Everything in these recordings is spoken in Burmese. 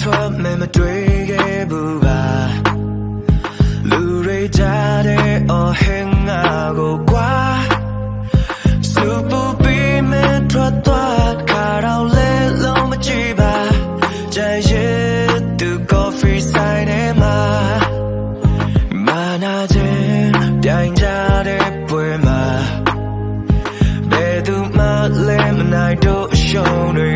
ထွက်မယ်မတွေ့ခဲ့ဘူးပါလူတွေကြားတဲ့အော်ဟင်ငါကိုကွာစူပူပြီးမထွက်သွားခါတော့လဲလုံးမကြည့်ပါကြရဲ့သူ coffee sign ထဲမှာမာနာခြင်းပြိုင်ကြတဲ့ပွဲမှာဘယ်သူမှလည်းမနိုင်တော့အရှုံးတွေ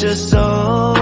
အချ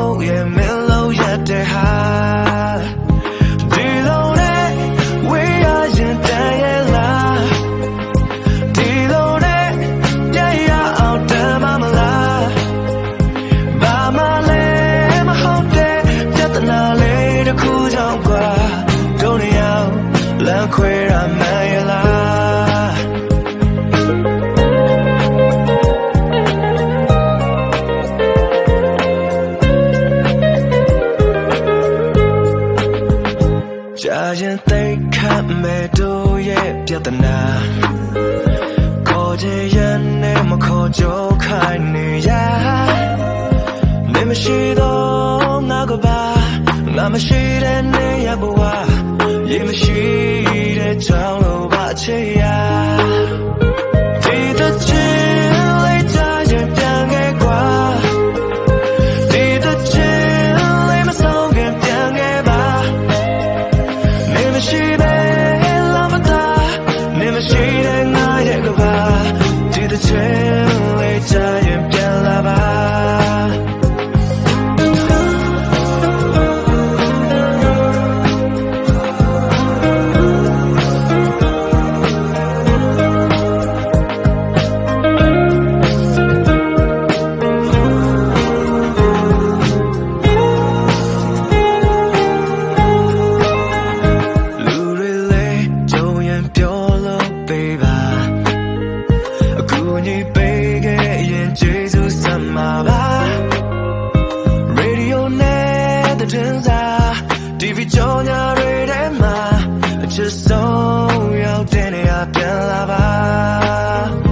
ရင်သိခတ်မဲ့တို့ရဲ့ပြဿနာခေါ်ချင်ရနဲ့မခေါ်ကြခိုင်းနေရနေမရှိတော့ငါကပါငါမရှိတဲ့နေရဘဝရေမရှိတဲ့ကြောင်းလို့ပါချေရ change. Just so you're dead, I've been loved.